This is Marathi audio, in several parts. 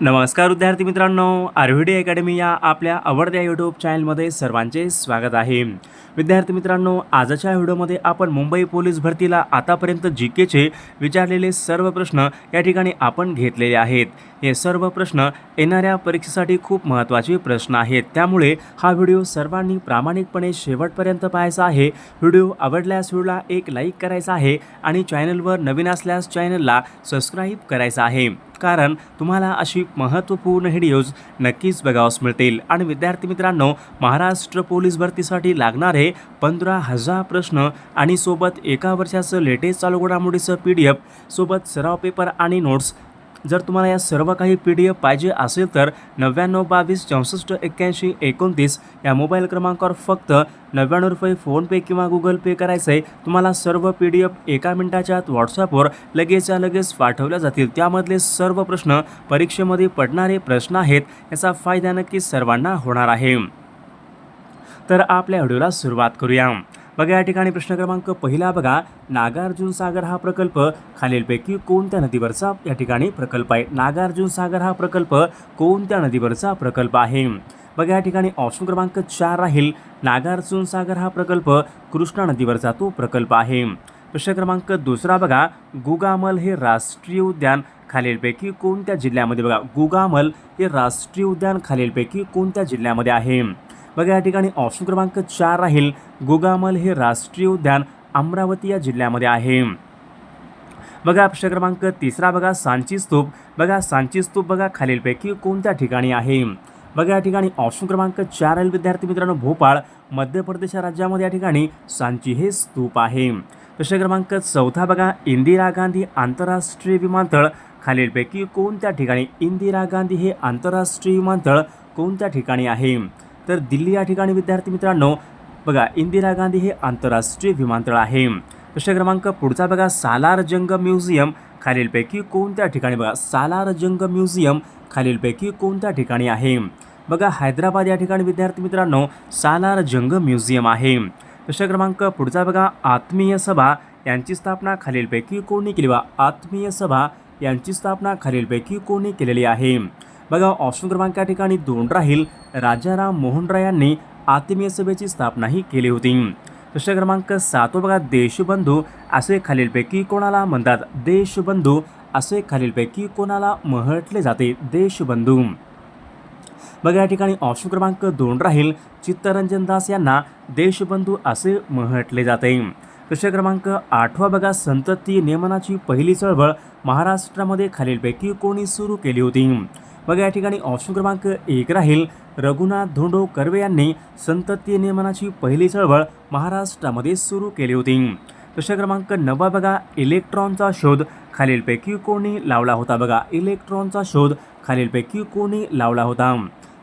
नमस्कार विद्यार्थी मित्रांनो आरव्हीडी अकॅडमी या आपल्या आवडत्या यूट्यूब चॅनलमध्ये सर्वांचे स्वागत आहे. विद्यार्थी मित्रांनो आजच्या व्हिडिओमध्ये आपण मुंबई पोलीस भरतीला आतापर्यंत जी केचे विचारलेले सर्व प्रश्न या ठिकाणी आपण घेतलेले आहेत. हे सर्व प्रश्न येणाऱ्या परीक्षेसाठी खूप महत्त्वाचे प्रश्न आहेत. त्यामुळे हा व्हिडिओ सर्वांनी प्रामाणिकपणे शेवटपर्यंत पाहायचा आहे. व्हिडिओ आवडल्यास व्हिडिओला एक लाईक करायचा आहे आणि चॅनलवर नवीन असल्यास चॅनलला सबस्क्राईब करायचा आहे. कारण तुम्हाला अशी महत्त्वपूर्ण व्हिडिओज नक्कीच बघावस मिळतील. आणि विद्यार्थी मित्रांनो महाराष्ट्र पोलीस भरतीसाठी लागणारे पंधरा हजार प्रश्न आणि सोबत एका वर्षाचं लेटेस्ट चालू घडामोडीचं पी डी एफ सोबत सराव पेपर आणि नोट्स जर तुम्हाला या सर्व काही पी डी एफ पाहिजे असेल तर नव्याण्णव बावीस चौसष्ट एक्क्याऐंशी एकोणतीस या मोबाईल क्रमांकावर फक्त नव्याण्णव रुपये फोनपे किंवा गुगल पे करायचं. आहे तुम्हाला सर्व पी डी एफ एका मिनिटाच्या आत व्हॉट्सॲपवर लगेचच्या लगेच पाठवल्या जातील. त्यामधले सर्व प्रश्न परीक्षेमध्ये पडणारे प्रश्न आहेत याचा फायदा नक्की सर्वांना होणार आहे. तर आपल्या व्हिडिओला सुरुवात करूया. बघा या ठिकाणी प्रश्न क्रमांक पहिला बघा. नागार्जुन सागर हा प्रकल्प खालीलपैकी कोणत्या नदीवरचा या ठिकाणी प्रकल्प आहे? नागार्जुन सागर हा प्रकल्प कोणत्या नदीवरचा प्रकल्प आहे? बघा या ठिकाणी ऑप्शन क्रमांक चार राहील. नागार्जुन सागर हा प्रकल्प कृष्णा नदीवरचा तो प्रकल्प आहे. प्रश्न क्रमांक दुसरा बघा. गुगामल हे राष्ट्रीय उद्यान खालीलपैकी कोणत्या जिल्ह्यामध्ये बघा. गुगामल हे राष्ट्रीय उद्यान खालीलपैकी कोणत्या जिल्ह्यामध्ये आहे? बघा या ठिकाणी ऑप्शन क्रमांक चार राहील. गोगामल हे राष्ट्रीय उद्यान अमरावती या जिल्ह्यामध्ये आहे. बघा प्रश्न क्रमांक तिसरा बघा सांची स्तूप. बघा सांची स्तूप बघा खालीलपैकी कोणत्या ठिकाणी आहे? बघा या ठिकाणी ऑप्शन क्रमांक चार राहील विद्यार्थी मित्रांनो भोपाळ. मध्य प्रदेश राज्यामध्ये या ठिकाणी सांची हे स्तूप आहे. प्रश्न क्रमांक चौथा बघा इंदिरा गांधी आंतरराष्ट्रीय विमानतळ. खालीलपैकी कोणत्या ठिकाणी इंदिरा गांधी हे आंतरराष्ट्रीय विमानतळ कोणत्या ठिकाणी आहे? तर दिल्ली या ठिकाणी विद्यार्थी मित्रांनो बघा इंदिरा गांधी हे आंतरराष्ट्रीय विमानतळ आहे. प्रश्न क्रमांक पुढचा बघा सालार जंग म्युझियम खालीलपैकी कोणत्या ठिकाणी? बघा सालार जंग म्युझियम खालीलपैकी कोणत्या ठिकाणी आहे? बघा हैदराबाद या ठिकाणी विद्यार्थी मित्रांनो सालार जंग म्युझियम आहे. प्रश्न क्रमांक पुढचा बघा आत्मीय सभा यांची स्थापना खालीलपैकी कोणी केली? बा आत्मीय सभा यांची स्थापना खालीलपैकी कोणी केलेली आहे? बघा ऑप्शन क्रमांक या ठिकाणी दोन राहील. राजाराम मोहन राय यांनी आत्मीय सभेची स्थापनाही केली होती. प्रश्न क्रमांक सातवा बघा देशबंधू असे खालीलपैकी कोणाला म्हणतात? देशबंधू असे खालीलपैकी कोणाला म्हटले जाते? देशबंधू. बघा या ठिकाणी ऑप्शन क्रमांक दोन राहील. चित्तरंजन दास यांना देशबंधू असे म्हटले जाते. प्रश्न क्रमांक आठवा बघा संतती नियमनाची पहिली चळवळ महाराष्ट्रामध्ये खालीलपैकी कोणी सुरू केली होती? बघा या ठिकाणी ऑप्शन क्रमांक एक राहील. रघुनाथ धोंडो कर्वे यांनी संतती नियमनाची पहिली चळवळ महाराष्ट्रामध्ये सुरू केली होती. प्रश्न क्रमांक नववा बघा इलेक्ट्रॉनचा शोध. खालीलपैकी कोणी लावला होता बघा इलेक्ट्रॉनचा शोध. खालीलपैकी कोणी लावला होता.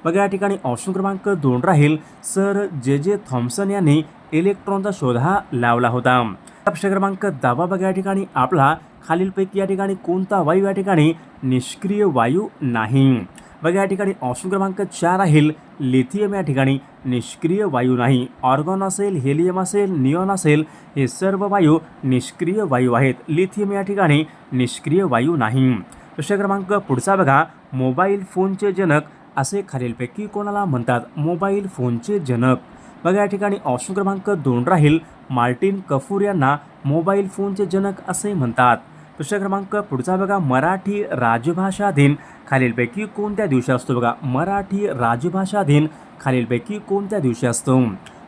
बघा या ठिकाणी ऑप्शन क्रमांक दोन राहील. सर जे जे थॉम्सन यांनी इलेक्ट्रॉनचा शोध हा लावला होता. प्रश्न क्रमांक दहावा बघा या ठिकाणी आपला खालीलपैकी या ठिकाणी कोणता वायू या ठिकाणी? निष्क्रिय वायू नाही. बघा या ठिकाणी ऑप्शन क्रमांक चार राहील लिथियम या ठिकाणी निष्क्रिय वायू नाही. ऑर्गॉन असेल हेलियम असेल नियॉन असेल हे सर्व वायू निष्क्रिय वायू आहेत. लिथियम या ठिकाणी निष्क्रिय वायू नाही. प्रश्न क्रमांक पुढचा बघा. मोबाईल फोनचे जनक असे खालीलपैकी कोणाला म्हणतात? मोबाईल फोनचे जनक. बघा या ठिकाणी ऑप्शन क्रमांक दोन राहील. मार्टिन कफूर यांना मोबाईल फोनचे जनक असे म्हणतात. प्रश्न क्रमांक पुढचा बघा मराठी राजभाषा दिन खालीलपैकी कोणत्या दिवशी असतो बघा? मराठी राजभाषा दिन खालीलपैकी कोणत्या दिवशी असतो?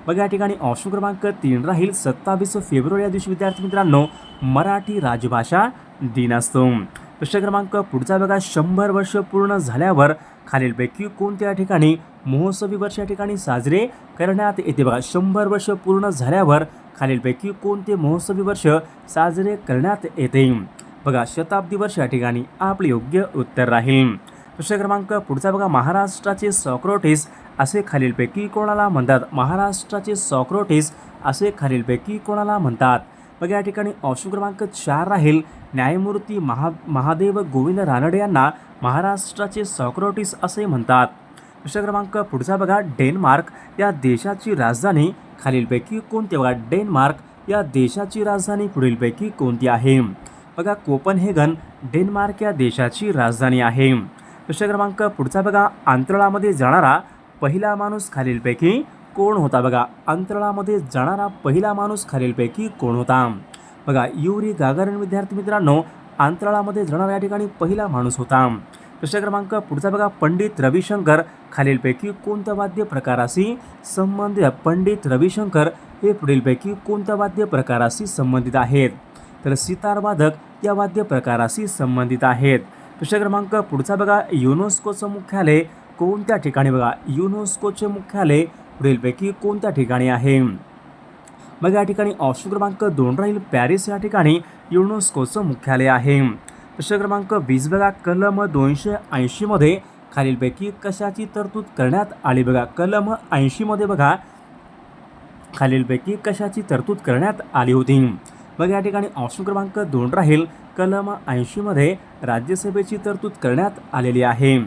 बघा या ठिकाणी ऑप्शन क्रमांक तीन राहील. सत्तावीस फेब्रुवारी या दिवशी विद्यार्थी मित्रांनो मराठी राजभाषा दिन असतो. प्रश्न क्रमांक पुढचा बघा शंभर वर्ष पूर्ण झाल्यावर खालीलपैकी कोणत्या ठिकाणी महोत्सवी वर्ष या ठिकाणी साजरे करण्यात येते बघा? शंभर वर्ष पूर्ण झाल्यावर खालीलपैकी कोणते महोत्सवी वर्ष साजरे करण्यात येते? बघा शताब्दी वर्ष या ठिकाणी आपले योग्य उत्तर राहील. प्रश्न क्रमांक पुढचा बघा महाराष्ट्राचे सॉक्रोटिस असे खालीलपैकी कोणाला म्हणतात? महाराष्ट्राचे सॉक्रोटिस असे खालीलपैकी कोणाला म्हणतात? बघा या ठिकाणी ऑप्शन क्रमांक चार राहील. न्यायमूर्ती महा महादेव गोविंद रानडे यांना महाराष्ट्राचे सॉक्रोटिस असे म्हणतात. प्रश्न क्रमांक पुढचा बघा डेन्मार्क या देशाची राजधानी खालीलपैकी कोणती बघा डेन्मार्क या देशाची राजधानी पुढीलपैकी कोणती आहे? बघा कोपनहेगन डेन्मार्क या देशाची राजधानी आहे. प्रश्न क्रमांक पुढचा बघा. अंतराळामध्ये जाणारा पहिला माणूस खालीलपैकी कोण होता? बघा अंतराळामध्ये जाणारा पहिला माणूस खालीलपैकी कोण होता? बघा युरी गागारिन विद्यार्थी मित्रांनो अंतराळामध्ये जाणारा या ठिकाणी पहिला माणूस होता. प्रश्न क्रमांक पुढचा बघा. पंडित रविशंकर खालीलपैकी कोणत्या वाद्य प्रकाराशी संबंधित? पंडित रविशंकर हे पुढीलपैकी कोणत्या वाद्य प्रकाराशी संबंधित आहेत? तर सितार वादक या वाद्य प्रकाराशी संबंधित आहेत. प्रश्न क्रमांक पुढचा बघा. युनेस्कोचं मुख्यालय कोणत्या ठिकाणी बघा? युनेस्कोचे मुख्यालय पुढीलपैकी कोणत्या ठिकाणी आहे? मग या ठिकाणी ऑप्शन क्रमांक दोन राहील. पॅरिस या ठिकाणी युनेस्कोचं मुख्यालय आहे. प्रश्न क्रमांक वीस बघा. कलम दोनशे ऐंशीमध्ये खालीलपैकी कशाची तरतूद करण्यात आली बघा? कलम ऐंशीमध्ये बघा. खालीलपैकी कशाची तरतूद करण्यात आली होती? मग या ठिकाणी ऑप्शन क्रमांक दोन राहील. कलम ऐंशीमध्ये राज्यसभेची तरतूद करण्यात आलेली आहे.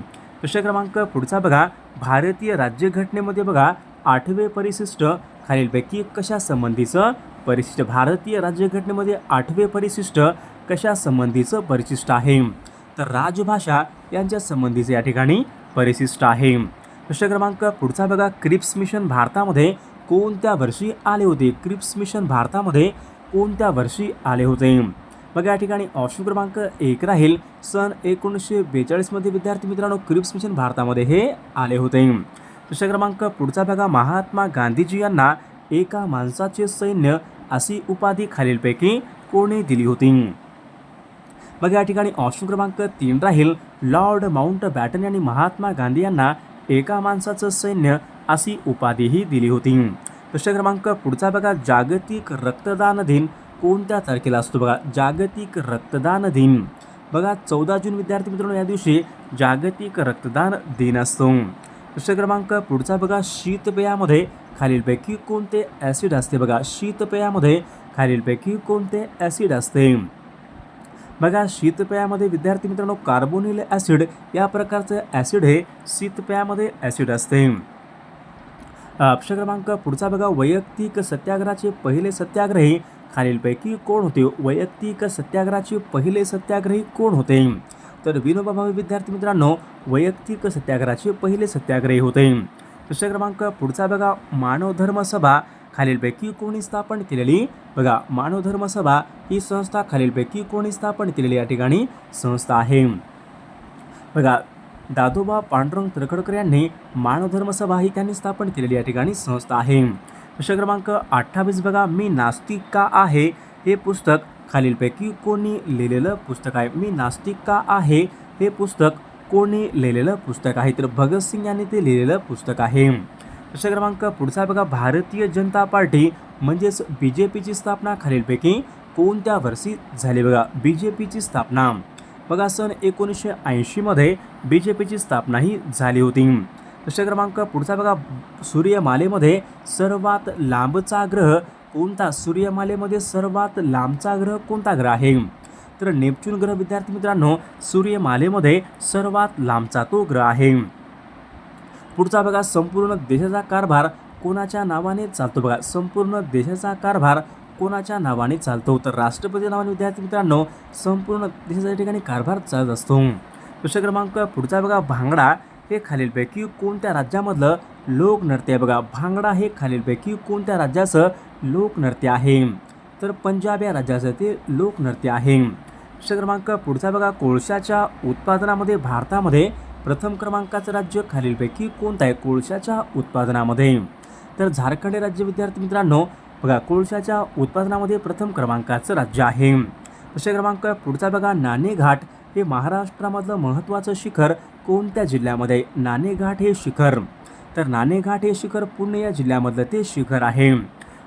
प्रश्न क्रमांक पुढचा बघा. भारतीय राज्यघटनेमध्ये बघा आठवे परिशिष्ट खालीलपैकी कशा संबंधीचं परिशिष्ट? भारतीय राज्यघटनेमध्ये आठवे परिशिष्ट कशा संबंधीचं परिशिष्ट आहे? तर राजभाषा यांच्या संबंधीचं या ठिकाणी परिशिष्ट आहे. प्रश्न क्रमांक पुढचा बघा. क्रिप्स मिशन भारतामध्ये कोणत्या वर्षी आले होते? क्रिप्स मिशन भारतामध्ये कोणत्या वर्षी आले होते? मग या ठिकाणी ऑप्शन क्रमांक एक राहील. सन एकोणीसशे बेचाळीसमध्ये विद्यार्थी मित्रांनो क्रिप्स मिशन भारतामध्ये हे आले होते. प्रश्न क्रमांक पुढचा बघा. महात्मा गांधीजी यांना एका माणसाचे सैन्य अशी उपाधी खालीलपैकी कोणी दिली होती. मग या ठिकाणी ऑप्शन क्रमांक तीन राहील. लॉर्ड माउंट बॅटन यांनी महात्मा गांधी यांना एका माणसाचं सैन्य अशी उपाधीही दिली होती. प्रश्न क्रमांक पुढचा बघा जागतिक रक्तदान दिन. कोणत्या तारखेला असतो बघा? जागतिक रक्तदान दिन. बघा चौदा जून विद्यार्थी मित्रांनो या दिवशी जागतिक रक्तदान दिन असतो. प्रश्न क्रमांक पुढचा बघा शीतपेयामध्ये खालीलपैकी कोणते ॲसिड असते बघा? शीतपेयामध्ये खालीलपैकी कोणते ॲसिड असते? बघा शीतपेयामध्ये विद्यार्थी मित्रांनो कार्बोनिल ॲसिड या प्रकारचं ॲसिड हे शीतपेयामध्ये ॲसिड असते. प्रश्न क्रमांक पुढचा बघा. वैयक्तिक सत्याग्रहाचे पहिले सत्याग्रही खालीलपैकी कोण होते? वैयक्तिक सत्याग्रहाचे पहिले सत्याग्रही कोण होते? तर विनोबा भावे विद्यार्थी मित्रांनो वैयक्तिक सत्याग्रहाचे पहिले सत्याग्रही होते. प्रश्न क्रमांक पुढचा बघा. मानव धर्म सभा खालीलपैकी कोणी स्थापन केलेली? बघा मानव धर्म सभा ही संस्था खालीलपैकी कोणी स्थापन केलेली या ठिकाणी संस्था आहे. बघा दादोबा पांडुरंग तरखडकर यांनी मानवधर्म सभा ही त्यांनी स्थापन केलेली या ठिकाणी संस्था आहे. प्रश्न क्रमांक अठ्ठावीस बघा मी नास्तिक का आहे? हे पुस्तक खालीलपैकी कोणी लिहिलेलं पुस्तक आहे. मी नास्तिक का आहे? हे पुस्तक कोणी लिहिलेलं पुस्तक आहे. तर भगतसिंग यांनी ते लिहिलेलं पुस्तक आहे. प्रश्न क्रमांक पुढचा बघा भारतीय जनता पार्टी म्हणजेच बी जे पीची स्थापना खालीलपैकी कोणत्या वर्षी झाली बघा? बी जे पीची स्थापना. बघा सन एकोणीसशे ऐंशीमध्ये बी जे पीची स्थापनाही झाली होती. प्रश्न क्रमांक पुढचा बघा सूर्यमालेमध्ये सर्वात लांबचा ग्रह कोणता? सूर्यमालेमध्ये सर्वात लांबचा ग्रह कोणता ग्रह आहे? तर नेपच्यून ग्रह विद्यार्थी मित्रांनो सूर्यमालेमध्ये सर्वात लांबचा तो ग्रह आहे. पुढचा बघा संपूर्ण देशाचा कारभार कोणाच्या नावाने चालतो? बघा संपूर्ण देशाचा कारभार कोणाच्या नावाने चालतो तर राष्ट्रपती नावाने विद्यार्थी मित्रांनो संपूर्ण देशाच्या ठिकाणी कारभार चालत असतो. प्रश्न क्रमांक पुढचा बघा भांगडा हे खालीलपैकी कोणत्या राज्यामधलं लोकनृत्य आहे बघा? भांगडा हे खालीलपैकी कोणत्या राज्याचं लोकनृत्य आहे? तर पंजाब या राज्याचं ते लोकनृत्य आहे. प्रश्न क्रमांक पुढचा बघा कोळशाच्या उत्पादनामध्ये भारतामध्ये प्रथम क्रमांकाचं राज्य खालीलपैकी कोणतं आहे? कोळशाच्या उत्पादनामध्ये. तर झारखंड राज्य विद्यार्थी मित्रांनो बघा कोळशाच्या उत्पादनामध्ये प्रथम क्रमांकाचं राज्य आहे. प्रश्न क्रमांक पुढचा बघा नाणेघाट हे महाराष्ट्रामधलं महत्त्वाचं शिखर कोणत्या जिल्ह्यामध्ये? नाणेघाट हे शिखर. तर नाणेघाट हे शिखर पुणे या जिल्ह्यामधलं ते शिखर आहे.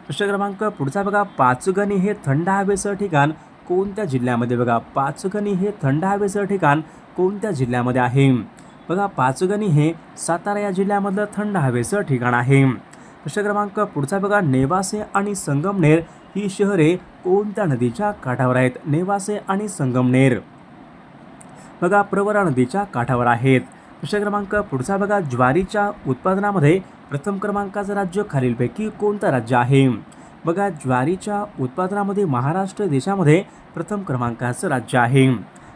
प्रश्न क्रमांक पुढचा बघा पाचगणी हे थंड हवेचं ठिकाण कोणत्या जिल्ह्यामध्ये? बघा पाचगणी हे थंड हवेचं ठिकाण कोणत्या जिल्ह्यामध्ये आहे? बघा पाचगणी हे सातारा या जिल्ह्यामधलं थंड हवेचं ठिकाण आहे. प्रश्न क्रमांक पुढचा बघा. नेवासे आणि संगमनेर ही शहरे कोणत्या नदीच्या काठावर आहेत? नेवासे आणि संगमनेर. बघा प्रवरा नदीच्या काठावर आहेत. प्रश्न क्रमांक पुढचा बघा. ज्वारीच्या उत्पादनामध्ये प्रथम क्रमांकाचं राज्य खालीलपैकी कोणतं राज्य आहे? बघा ज्वारीच्या उत्पादनामध्ये महाराष्ट्र देशामध्ये प्रथम क्रमांकाचं राज्य आहे.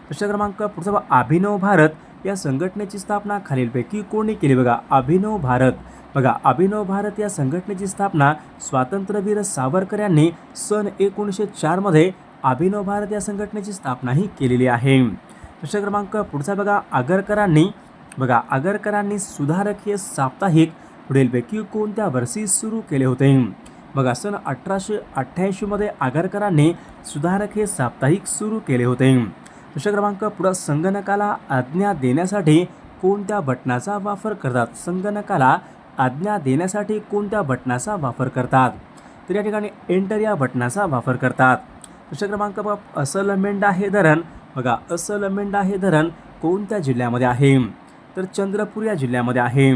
प्रश्न क्रमांक पुढचा अभिनव भारत या संघटनेची स्थापना खालीलपैकी कोणी केली? बघा अभिनव भारत. बघा अभिनव भारत या संघटनेची स्थापना स्वातंत्र्यवीर सावरकर यांनी सन एकोणीसशे चारमध्ये अभिनव भारत या संघटनेची स्थापनाही केलेली आहे. प्रश्न क्रमांक पुढचा बघा आगरकरांनी बघा आगरकरांनी सुधारक हे साप्ताहिक पुढीलपैकी कोणत्या वर्षी सुरू केले होते? बघा सन अठराशे अठ्ठ्याऐंशीमध्ये आगरकरांनी सुधारक हे साप्ताहिक सुरू केले होते. प्रश्न क्रमांक पुढं संगणकाला आज्ञा देण्यासाठी कोणत्या बटनाचा वापर करतात? संगणकाला आज्ञा देण्यासाठी कोणत्या बटनाचा वापर करतात? तर या ठिकाणी एंटर या बटनाचा वापर करतात. प्रश्न क्रमांक बघा असल मेंढा हे धरण. बघा असल मेंढा हे धरण कोणत्या जिल्ह्यामध्ये आहे? तर चंद्रपूर या जिल्ह्यामध्ये आहे.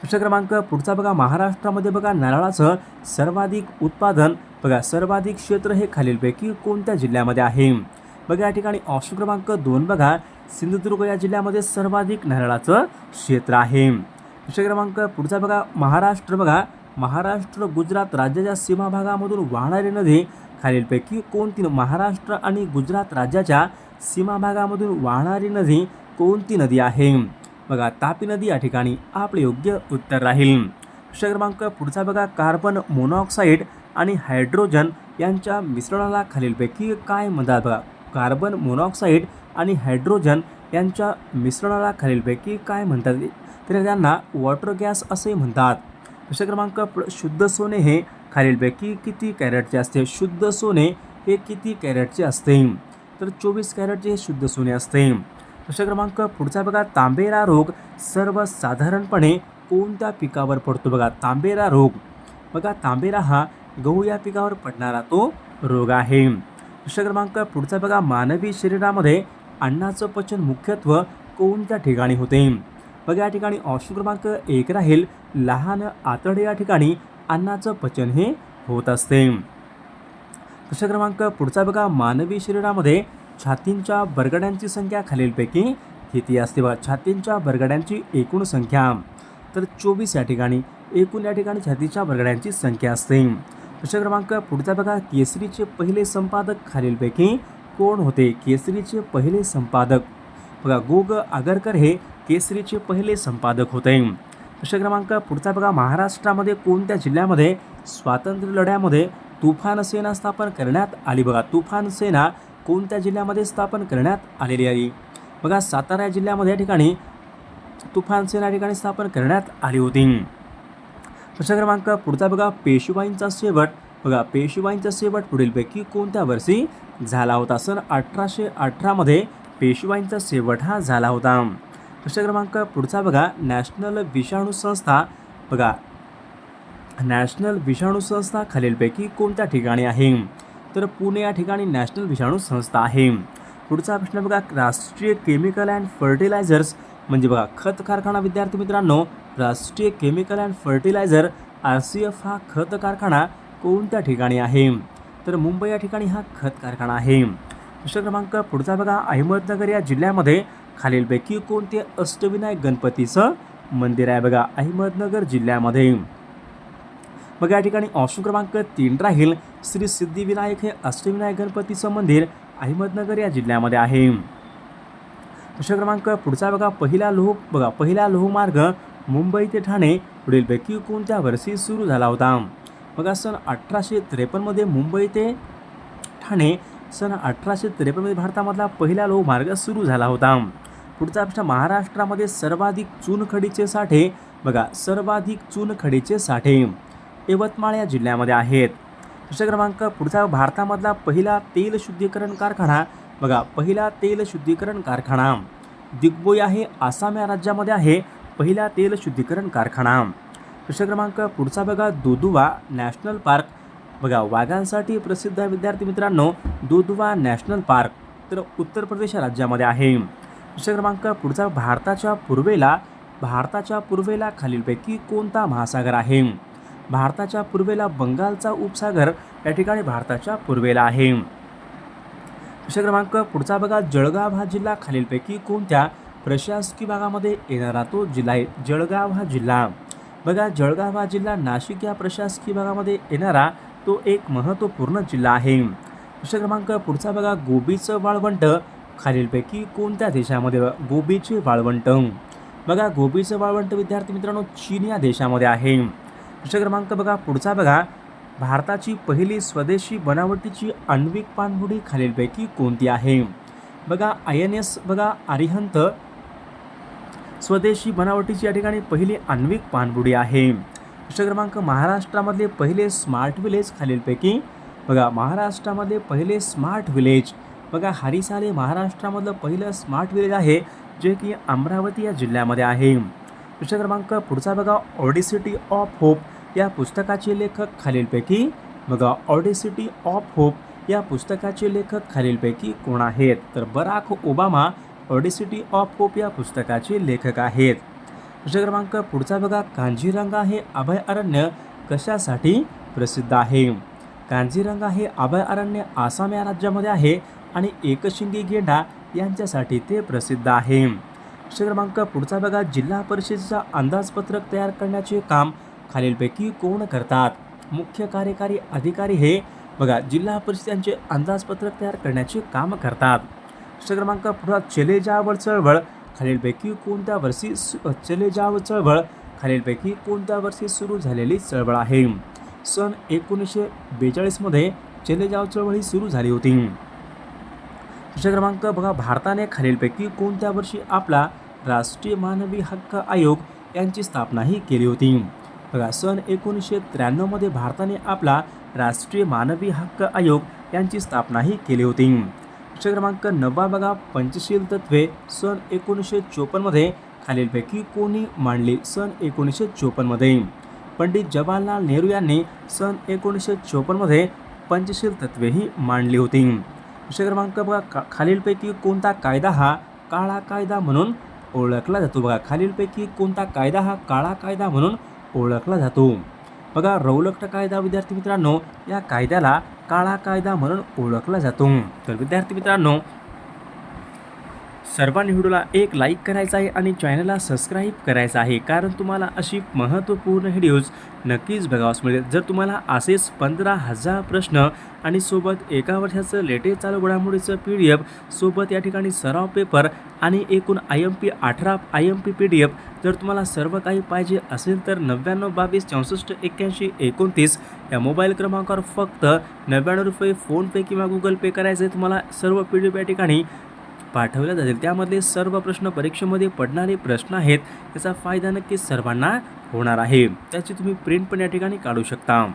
प्रश्न क्रमांक पुढचा बघा महाराष्ट्रामध्ये बघा नारळाचं सर्वाधिक उत्पादन. बघा सर्वाधिक क्षेत्र हे खालीलपैकी कोणत्या जिल्ह्यामध्ये आहे? बघा या ठिकाणी ऑप्शन क्रमांक दोन बघा. सिंधुदुर्ग या जिल्ह्यामध्ये सर्वाधिक नारळाचं क्षेत्र आहे. प्रश्न क्रमांक पुढचा बघा महाराष्ट्र बघा. महाराष्ट्र गुजरात राज्याच्या सीमा भागामधून वाहणारी नदी खालीलपैकी कोणती? महाराष्ट्र आणि गुजरात राज्याच्या सीमा भागामधून वाहणारी नदी कोणती नदी आहे? बघा तापी नदी या ठिकाणी आपले योग्य उत्तर राहील. प्रश्न क्रमांक पुढचा बघा कार्बन मोनॉक्साईड आणि हायड्रोजन यांच्या मिश्रणाला खालीलपैकी काय म्हणतात बघा? कार्बन मोनॉक्साईड आणि हायड्रोजन यांच्या मिश्रणाला खालीलपैकी काय म्हणतात? तर त्यांना वॉटर गॅस असे म्हणतात. प्रश्न क्रमांक शुद्ध सोने हे खालीलपैकी किती कॅरेटचे असते? शुद्ध सोने हे किती कॅरेटचे असते? तर चोवीस कॅरेटचे हे शुद्ध सोने असते. प्रश्न क्रमांक पुढचा बघा तांबेरा रोग सर्वसाधारणपणे कोणत्या पिकावर पडतो बघा? तांबेरा रोग. बघा तांबेरा हा गहू या पिकावर पडणारा तो रोग आहे. प्रश्न क्रमांक पुढचा बघा मानवी शरीरामध्ये अन्नाचं पचन मुख्यत्व कोणत्या ठिकाणी होते? मग या ठिकाणी ऑप्शन क्रमांक एक राहील. लहान आतडे या ठिकाणी अन्नाचं पचन हे होत असते. प्रश्न क्रमांक पुढचा बघा. मानवी शरीरामध्ये छातींच्या बरगड्यांची संख्या खालीलपैकी किती असते बघा? छातींच्या बरगड्यांची एकूण संख्या. तर चोवीस या ठिकाणी. एकूण या ठिकाणी छातीच्या बरगड्यांची संख्या असते. प्रश्न क्रमांक पुढचा बघा. केसरीचे पहिले संपादक खालीलपैकी कोण होते? केसरीचे पहिले संपादक. बघा गोग आगरकर हे केसरीचे पहिले संपादक होते. प्रश्न क्रमांक पुढचा बघा. महाराष्ट्रामध्ये कोणत्या जिल्ह्यामध्ये स्वातंत्र्य लढ्यामध्ये तुफान सेना स्थापन करण्यात आली? बघा तुफान सेना कोणत्या जिल्ह्यामध्ये स्थापन करण्यात आलेली आहे? बघा सातारा या जिल्ह्यामध्ये या ठिकाणी तुफान सेना या ठिकाणी स्थापन करण्यात आली होती. प्रश्न क्रमांक पुढचा बघा. पेशवाईंचा शेवट. बघा पेशवाईंचा शेवट पुढीलपैकी कोणत्या वर्षी झाला होता? सन अठराशे अठरामध्ये पेशवाईंचा शेवट हा झाला होता. प्रश्न क्रमांक पुढचा बघा. नॅशनल विषाणू संस्था बघा. नॅशनल विषाणू संस्था खालीलपैकी कोणत्या ठिकाणी आहे? तर पुणे या ठिकाणी नॅशनल विषाणू संस्था आहे. पुढचा प्रश्न बघा. राष्ट्रीय केमिकल अँड फर्टिलायझर्स म्हणजे बघा खत कारखाना. विद्यार्थी मित्रांनो राष्ट्रीय chemical and fertiliser R C F हा खत कारखाना कोणत्या ठिकाणी आहे? तर मुंबई या ठिकाणी हा खत कारखाना आहे. प्रश्न क्रमांक पुढचा बघा. अहमदनगर या जिल्ह्यामध्ये खालीलपैकी कोणते अष्टविनायक गणपतीचं मंदिर आहे बघा अहमदनगर जिल्ह्यामध्ये. मग या ठिकाणी ऑप्शन क्रमांक तीन राहील. श्री सिद्धिविनायक हे अष्टविनायक गणपतीचं मंदिर अहमदनगर या जिल्ह्यामध्ये आहे. प्रश्न क्रमांक पुढचा बघा पहिला लोह बघा पहिला लोहमार्ग मुंबई ते ठाणे पुढीलपैकी कोणत्या वर्षी सुरू झाला होता? बघा सन अठराशे त्रेपन्नमध्ये मुंबई ते ठाणे सन अठराशे त्रेपन्नमध्ये भारतामधला पहिला लोहमार्ग सुरू झाला होता. पुढचा प्रश्न महाराष्ट्रामध्ये सर्वाधिक चुनखडीचे साठे बघा सर्वाधिक चुनखडीचे साठे यवतमाळ या जिल्ह्यामध्ये आहेत. प्रश्न क्रमांक पुढचा भारतामधला पहिला तेल शुद्धीकरण कारखाना बघा पहिला तेल शुद्धीकरण कारखाना. दिग्बोई आहे आसाम या राज्यामध्ये आहे पहिला तेल शुद्धीकरण कारखाना. प्रश्न क्रमांक पुढचा बघा दुदुवा नॅशनल पार्क. बघा वाघांसाठी प्रसिद्ध विद्यार्थी मित्रांनो दुधुवा नॅशनल पार्क तर उत्तर प्रदेश राज्यामध्ये आहे. प्रश्न क्रमांक पुढचा भारताच्या पूर्वेला भारताच्या पूर्वेला खालीलपैकी कोणता महासागर आहे? भारताच्या पूर्वेला बंगालचा उपसागर या ठिकाणी भारताच्या पूर्वेला आहे. प्रश्न क्रमांक पुढचा बघा जळगाव हा जिल्हा खालीलपैकी कोणत्या प्रशासकीय भागामध्ये येणारा तो जिल्हा आहे? जळगाव हा जिल्हा. बघा जळगाव हा जिल्हा नाशिक या प्रशासकीय भागामध्ये येणारा तो एक महत्त्वपूर्ण जिल्हा आहे. प्रश्न क्रमांक पुढचा बघा गोबीचं वाळवंट खालीलपैकी कोणत्या देशामध्ये गोबीचे वाळवंट? बघा गोबीचं वाळवंट विद्यार्थी मित्रांनो चीन या देशामध्ये आहे. प्रश्न क्रमांक बघा पुढचा बघा. भारताची पहिली स्वदेशी बनावटीची आण्विक पाणबुडी खालीलपैकी कोणती आहे? बघा आय एन एस बघा अरिहंत स्वदेशी बनावटीची या ठिकाणी पहिली आण्विक पाणबुडी आहे. प्रश्न क्रमांक महाराष्ट्रामधले पहिले स्मार्ट विलेज खालीलपैकी. बघा महाराष्ट्रामध्ये पहिले स्मार्ट विलेज. बघा हरिसाले महाराष्ट्रामधलं पहिलं स्मार्ट विलेज आहे जे की अमरावती या जिल्ह्यामध्ये आहे. प्रश्न क्रमांक पुढचा बघा ऑडिसिटी ऑफ होप या पुस्तकाचे लेखक खालीलपैकी बघा ऑडिसिटी ऑफ होप या पुस्तकाचे लेखक खालीलपैकी कोण आहेत? तर Barack Obama audacity of hope या पुस्तकाचे लेखक आहेत. प्रश्न क्रमांक पुढचा बघा कांजीरंगा हे अभयारण्य कशासाठी प्रसिद्ध आहे? कांजीरंगा हे अभयारण्य आसाम या राज्यामध्ये आहे आणि एकशिंगी गेंडा यांच्यासाठी ते प्रसिद्ध आहे. प्रश्न क्रमांक पुढचा बघा. जिल्हा परिषदेचा अंदाजपत्रक तयार करण्याचे काम खालीलपैकी कोण करतात? मुख्य कार्यकारी अधिकारी हे बघा. जिल्हा परिषदांचे अंदाजपत्रक तयार करण्याचे काम करतात. प्रश्न क्रमांक पुढा. चले जावळ चळवळ खालीलपैकी कोणत्या वर्षी सु- चले जाव चळवळ खालीलपैकी कोणत्या वर्षी सुरू झालेली चळवळ आहे? सन एकोणीसशे बेचाळीसमध्ये चले जाव चळवळ ही सुरू झाली होती. प्रश्न क्रमांक बघा भारताने खालीलपैकी कोणत्या वर्षी आपला राष्ट्रीय मानवी हक्क आयोग यांची स्थापनाही केली होती? बघा सन एकोणीसशे त्र्याण्णवमध्ये भारताने आपला राष्ट्रीय मानवी हक्क आयोग यांची स्थापनाही केली होती. प्रश्न क्रमांक नववा बघा पंचशील तत्वे सन एकोणीसशे चोपन्नमध्ये खालीलपैकी कोणी मांडली? सन एकोणीसशे चोपन्नमध्ये पंडित जवाहरलाल नेहरू यांनी सन एकोणीसशे चोपन्नमध्ये पंचशील तत्वेही मांडली होती. विषय क्रमांक बघा का खालीलपैकी कोणता कायदा हा काळा कायदा म्हणून ओळखला जातो? बघा खालीलपैकी कोणता कायदा हा काळा कायदा म्हणून ओळखला जातो? बघा रौलक्ट कायदा विद्यार्थी मित्रांनो या कायद्याला काळा कायदा म्हणून ओळखला जातो. तर विद्यार्थी मित्रांनो सर्वांनी व्हिडिओला एक लाईक करायचा आहे आणि चॅनलला सबस्क्राईब करायचं आहे. कारण तुम्हाला अशी महत्त्वपूर्ण व्हिडिओज नक्कीच बघावास मिळेल जर तुम्हाला असेच पंधरा हजार प्रश्न आणि सोबत एका वर्षाचं लेटेस्ट चालू घडामोडीचं पी डी एफ सोबत या ठिकाणी सराव पेपर आणि एकूण आय एम पी अठरा I M P P D F जर तुम्हाला सर्व काही पाहिजे असेल तर नव्याण्णव बावीस चौसष्ट एक्क्याऐंशी एकोणतीस या मोबाईल क्रमांकावर फक्त नव्याण्णव रुपये फोनपे किंवा गुगल पे करायचे तुम्हाला सर्व पी डी एफ या ठिकाणी पाठवल्या जातील. त्यामधले सर्व प्रश्न परीक्षेमध्ये पडणारे प्रश्न आहेत त्याचा फायदा नक्कीच सर्वांना होणार आहे. त्याची तुम्ही प्रिंट पण या ठिकाणी काढू शकता.